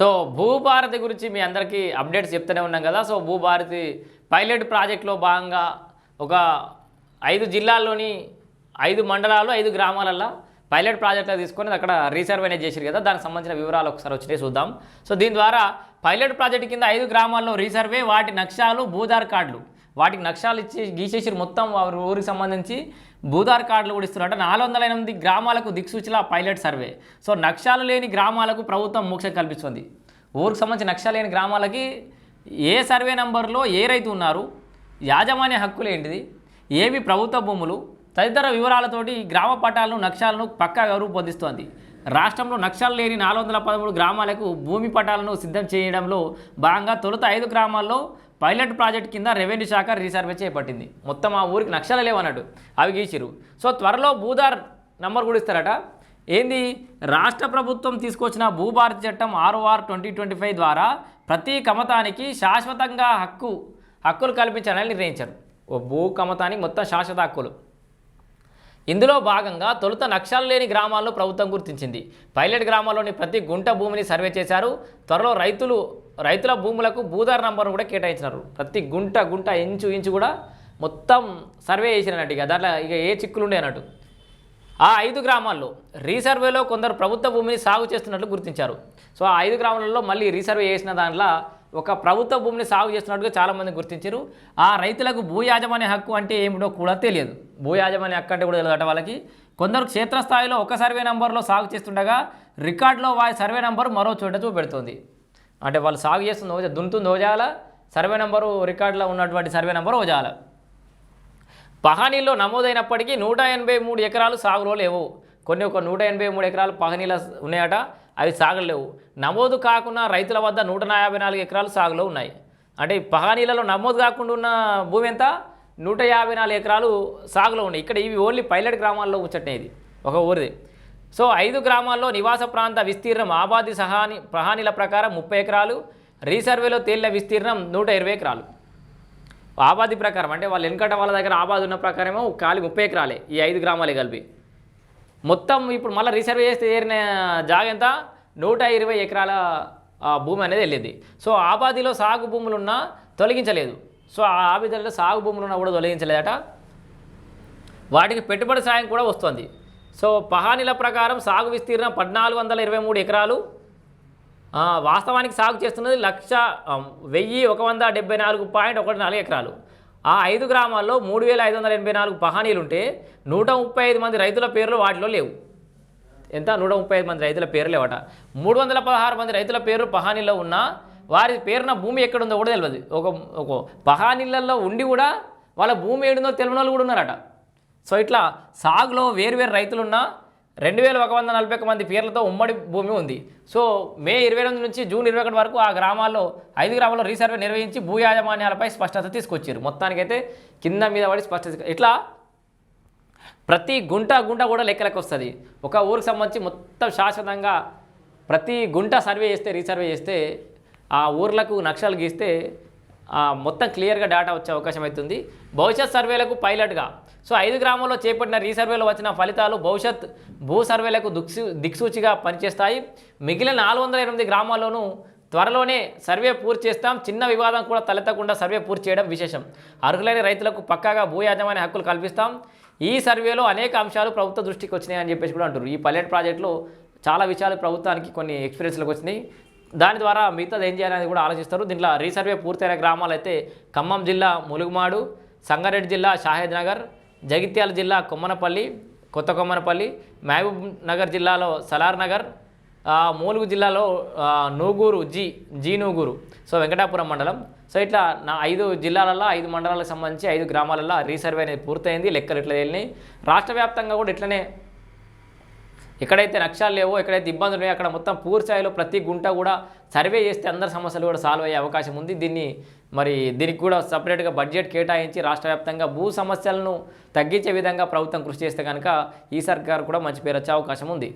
So Bhubharati గురించి మీ అందరికీ updates చెప్తూనే ఉన్నాం కదా. సో భూభారతి పైలట్ ప్రాజెక్ట్లో భాగంగా ఒక ఐదు జిల్లాల్లోని ఐదు మండలాలు ఐదు గ్రామాలల్లో పైలట్ ప్రాజెక్ట్లో తీసుకొని అక్కడ రీసర్వ్ చేశారు కదా. దానికి సంబంధించిన వివరాలు ఒకసారి వచ్చినాయి చూద్దాం. సో దీని ద్వారా పైలట్ ప్రాజెక్ట్ కింద ఐదు గ్రామాల్లో రీసర్వే వాటి నక్షాలు భూధార్ కార్డులు. వాటికి నక్షాలు ఇచ్చి గీసేసి మొత్తం వారి ఊరికి సంబంధించి. భూదార్ కార్డులు కూడా ఇస్తున్నారు అంటే నాలుగు వందల ఎనిమిది గ్రామాలకు దిక్సూచిలా పైలట్ సర్వే. సో నక్షాలు లేని గ్రామాలకు ప్రభుత్వం మోక్షం కల్పిస్తుంది. ఊరికి సంబంధించి నక్షాలు లేని గ్రామాలకి ఏ సర్వే నంబర్లో ఏ రైతు ఉన్నారు? యాజమాన్య హక్కులు ఏంటిది? ఏవి ప్రభుత్వ భూములు? తదితర వివరాలతోటి గ్రామ పట్టాలను నక్షాలను పక్కాగా రూపొందిస్తోంది రాష్ట్రంలో నక్షాలు లేని నాలుగు వందల పదమూడు గ్రామాలకు భూమి పటాలను సిద్ధం చేయడంలో భాగంగా తొలుత ఐదు గ్రామాల్లో పైలట్ ప్రాజెక్ట్ కింద రెవెన్యూ శాఖ రీసర్వే చేపట్టింది. మొత్తం ఆ ఊరికి నక్షలు లేవన్నట్టు అవి గీసిరు సో త్వరలో భూదార్ నంబర్ కూడా ఇస్తారట. ఏంది? రాష్ట్ర ప్రభుత్వం తీసుకొచ్చిన భూభారతి చట్టం ఆర్ఓఆర్ ట్వంటీ ట్వంటీ ఫైవ్ ద్వారా ప్రతి కమతానికి శాశ్వతంగా హక్కు హక్కులు కల్పించాలని నిర్ణయించారు. ఓ భూ కమతానికి మొత్తం శాశ్వత హక్కులు. ఇందులో భాగంగా తొలుత నక్షాలు లేని గ్రామాలను ప్రభుత్వం గుర్తించింది. పైలట్ గ్రామాల్లోని ప్రతి గుంట భూమిని సర్వే చేశారు. త్వరలో రైతులు రైతుల భూములకు భూదార్ నంబర్ను కూడా కేటాయించినారు. ప్రతి గుంట గుంట ఇంచు ఇంచు కూడా మొత్తం సర్వే చేసినట్టు ఇక. దాంట్లో ఇక ఏ చిక్కులు ఉండే అన్నట్టు. ఆ ఐదు గ్రామాల్లో రీసర్వేలో కొందరు ప్రభుత్వ భూమిని సాగు చేస్తున్నట్లు గుర్తించారు. సో ఆ ఐదు గ్రామాలలో మళ్ళీ రీసర్వే చేసిన దాంట్లో ఒక ప్రభుత్వ భూమిని సాగు చేస్తున్నట్టుగా చాలామంది గుర్తించారు. ఆ రైతులకు భూ యాజమాన్య హక్కు అంటే ఏమిటో కూడా తెలియదు. భూ యాజమాన్య హక్కు అంటే కూడా తెలియదు వాళ్ళకి. కొందరు క్షేత్రస్థాయిలో ఒక సర్వే నంబర్లో సాగు చేస్తుండగా రికార్డులో వారి సర్వే నంబర్ మరో చోట చూపెడుతుంది. అంటే వాళ్ళు సాగు చేస్తుంది ఓజా దున్తుంది ఓజాల సర్వే నంబరు రికార్డులో ఉన్నటువంటి సర్వే నంబర్ ఓజాల. పహానీలో నమోదైనప్పటికీ నూట ఎనభై మూడు ఎకరాలు సాగులో లేవు. కొన్ని ఒక నూట ఎనభై మూడు ఎకరాలు పహనీల ఉన్నాయట. అవి సాగులేవు. నమోదు కాకుండా రైతుల వద్ద నూట యాభై నాలుగు ఎకరాలు సాగులో ఉన్నాయి. అంటే పహానీలలో నమోదు కాకుండా ఉన్న భూమి ఎంత? నూట యాభై నాలుగు ఎకరాలు సాగులో ఉన్నాయి. ఇక్కడ ఇవి ఓన్లీ పైలట్ గ్రామాల్లో ముచ్చట్నే ఇది. ఒక ఊరిది. సో ఐదు గ్రామాల్లో నివాస ప్రాంత విస్తీర్ణం ఆబాది సహాని ప్రహానీల ప్రకారం ముప్పై ఎకరాలు రీసర్వేలో తేలిన విస్తీర్ణం నూట ఇరవై ఎకరాలు. ఆబాది ప్రకారం అంటే వాళ్ళు వెనకట వాళ్ళ దగ్గర ఆబాది ఉన్న ప్రకారమేమో ఖాళీ ముప్పై ఎకరాలే ఈ ఐదు గ్రామాలే కలిపి. మొత్తం ఇప్పుడు మళ్ళీ రీసర్వే చేస్తే ఏరిన జాగ ఎంత? నూట ఇరవై ఎకరాల భూమి అనేది వెళ్ళింది. సో ఆబాదిలో సాగు భూములు ఉన్నా తొలగించలేదు. సో ఆ ఆబాదిలో సాగు భూములు ఉన్నా కూడా తొలగించలేదట. వాటికి పెట్టుబడి సాయం కూడా వస్తుంది. సో పహానీల ప్రకారం సాగు విస్తీర్ణం పద్నాలుగు వందల ఇరవై మూడు ఎకరాలు. వాస్తవానికి సాగు చేస్తున్నది లక్ష వెయ్యి ఒక వంద డెబ్బై నాలుగు పాయింట్ ఒకటి నాలుగు ఎకరాలు. ఆ ఐదు గ్రామాల్లో మూడు వేల ఐదు వందల ఎనభై నాలుగు పహానీలుంటే నూట ముప్పై ఐదు మంది రైతుల పేర్లు వాటిలో లేవు. ఎంత? నూట ముప్పై ఐదు మంది రైతుల పేర్లు లేవట. మూడు వందల పదహారు మంది రైతుల పేర్లు పహానీలో ఉన్నా వారి పేరున భూమి ఎక్కడుందో కూడా తెలియదు ఒక ఒక పహానీళ్ళల్లో ఉండి కూడా వాళ్ళ భూమి ఏడుందో తెలియని వాళ్ళు కూడా ఉన్నారట. సో ఇట్లా సాగులో వేరువేరు రైతులున్నా రెండు వేల ఒక వంద నలభై ఒక మంది పేర్లతో ఉమ్మడి భూమి ఉంది. సో మే ఇరవై ఎనిమిది నుంచి జూన్ ఇరవై ఒకటి వరకు ఆ గ్రామాల్లో ఐదు గ్రామాల్లో రీసర్వే నిర్వహించి భూ యాజమాన్యాలపై స్పష్టత తీసుకొచ్చారు. మొత్తానికైతే కింద మీద పడి స్పష్టత ఇట్లా ప్రతి గుంట గుంట కూడా లెక్కలకు వస్తుంది. ఒక ఊరికి సంబంధించి మొత్తం శాశ్వతంగా ప్రతి గుంట సర్వే చేస్తే రీసర్వే చేస్తే ఆ ఊర్లకు నక్షలు గీస్తే మొత్తం క్లియర్గా డేటా వచ్చే అవకాశం అవుతుంది. భవిష్యత్ సర్వేలకు పైలట్గా. సో ఐదు గ్రామాల్లో చేపట్టిన రీసర్వేలో వచ్చిన ఫలితాలు భవిష్యత్ భూ సర్వేలకు దిక్సు దిక్సూచిగా పనిచేస్తాయి. మిగిలిన నాలుగు వందల ఎనిమిది గ్రామాల్లోనూ త్వరలోనే సర్వే పూర్తి చేస్తాం. చిన్న వివాదం కూడా తలెత్తకుండా సర్వే పూర్తి చేయడం విశేషం. అర్హులైన రైతులకు పక్కాగా భూ యాజమాన్య హక్కులు కల్పిస్తాం. ఈ సర్వేలో అనేక అంశాలు ప్రభుత్వ దృష్టికి వచ్చినాయి అని చెప్పేసి కూడా అంటారు ఈ పైలట్ ప్రాజెక్టులో చాలా విషయాలు ప్రభుత్వానికి కొన్ని ఎక్స్పీరియన్స్లకు వచ్చినాయి. దాని ద్వారా మిగతాది ఏం చేయాలనేది కూడా ఆలోచిస్తారు. దీంట్లో రీసర్వే పూర్తయిన గ్రామాలు అయితే ఖమ్మం జిల్లా ములుగుమాడు సంగారెడ్డి జిల్లా షాహేద్ నగర్ జగిత్యాల జిల్లా కొమ్మనపల్లి కొత్త కొమ్మనపల్లి మహబూబ్ నగర్ జిల్లాలో సలార్ నగర్ మూలుగు జిల్లాలో నూగూరు జీ జీ నూగూరు సో వెంకటాపురం మండలం. సో ఇట్లా నా ఐదు జిల్లాలలో ఐదు మండలాలకు సంబంధించి ఐదు గ్రామాలలో రీసర్వే అనేది పూర్తయింది లెక్కలు ఇట్లా వెళ్ళినాయి రాష్ట్ర వ్యాప్తంగా కూడా ఇట్లనే ఎక్కడైతే నక్షాలు లేవో ఎక్కడైతే ఇబ్బందులు ఉన్నాయో అక్కడ మొత్తం పూర్తిస్థాయిలో ప్రతి గుంట కూడా సర్వే చేస్తే అందరి సమస్యలు కూడా సాల్వ్ అయ్యే అవకాశం ఉంది. దీన్ని మరి దీనికి కూడా సపరేట్గా బడ్జెట్ కేటాయించి రాష్ట్ర వ్యాప్తంగా భూ సమస్యలను తగ్గించే విధంగా ప్రభుత్వం కృషి చేస్తే కనుక ఈ సర్కారు కూడా మంచి పేరు వచ్చే అవకాశం ఉంది.